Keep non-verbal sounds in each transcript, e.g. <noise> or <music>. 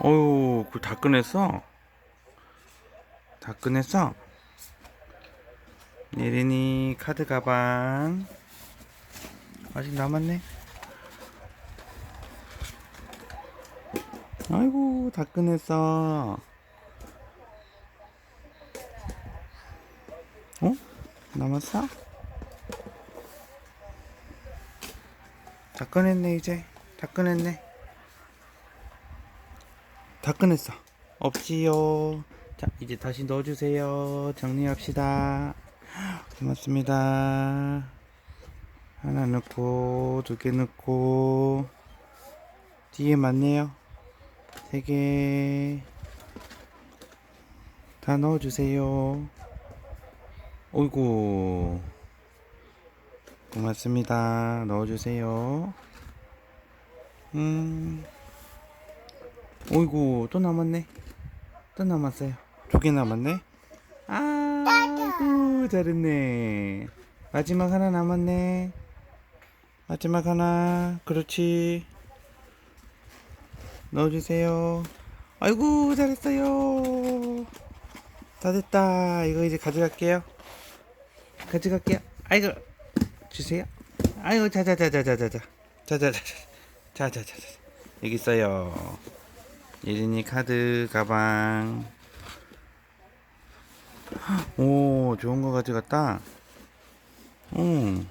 어유, 그다 꺼냈어? 다 꺼냈어? 예린이 카드 가방. 아직 남았네. 아이고, 다 꺼냈어. 어? 남았어? 다 꺼냈네, 이제. 다 꺼냈네. 다 꺼냈어. 없지요. 자, 이제 다시 넣어주세요. 정리합시다. 고맙습니다. 하나 넣고, 두 개 넣고, 뒤에 맞네요. 세 개. 다 넣어주세요. 어이구. 고맙습니다. 넣어주세요. 음. 어이구, 또 남았네. 또 남았어요. 두 개 남았네. 아이고, 잘했네. 마지막 하나 남았네. 마지막 하나. 그렇지. 넣어주세요. 아이고, 잘했어요. 다 됐다. 이거 이제 가져갈게요. 가져갈게요. 아이고, 주세요. 아이고, 자자자자자자자. 자자자자. 자자자자. 여기 있어요. 예린이 카드 가방. 오, 좋은 거 가져갔다. 응.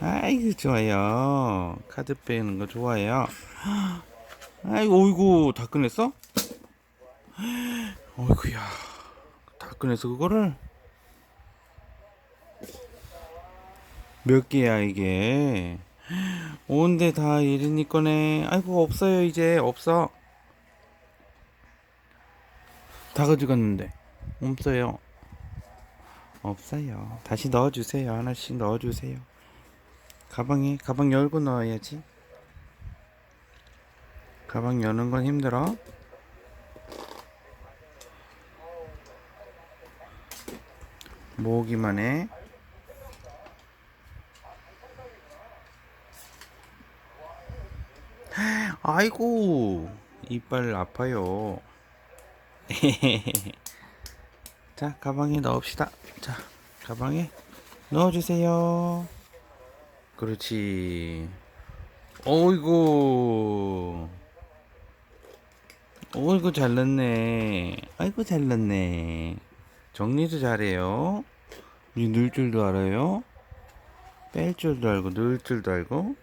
아이고, 좋아요. 카드 빼는 거 좋아요. 아이고, 어이구, 다 꺼냈어? 어이구야. 다 꺼냈어, 그거를? 몇 개야, 이게? 온데 다 예린이 거네. 아이고, 없어요, 이제. 없어. 다 가져갔는데. 없어요. 없어요. 다시 넣어주세요. 하나씩 넣어주세요. 가방에, 가방 열고 넣어야지. 가방 여는 건 힘들어. 모으기만 해. 아이고, 이빨 아파요. <laughs> 자, 가방에 넣읍시다. 자, 가방에 넣어주세요. 그렇지. 어이구. 어이구, 잘 넣네. 아이고, 잘 넣네. 정리도 잘해요. 이 넣을 줄도 알아요. 뺄 줄도 알고, 넣을 줄도 알고.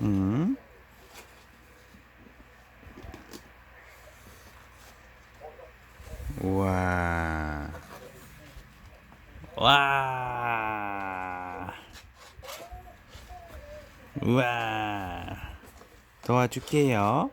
음. 우와. 와. 우와. 도와줄게요.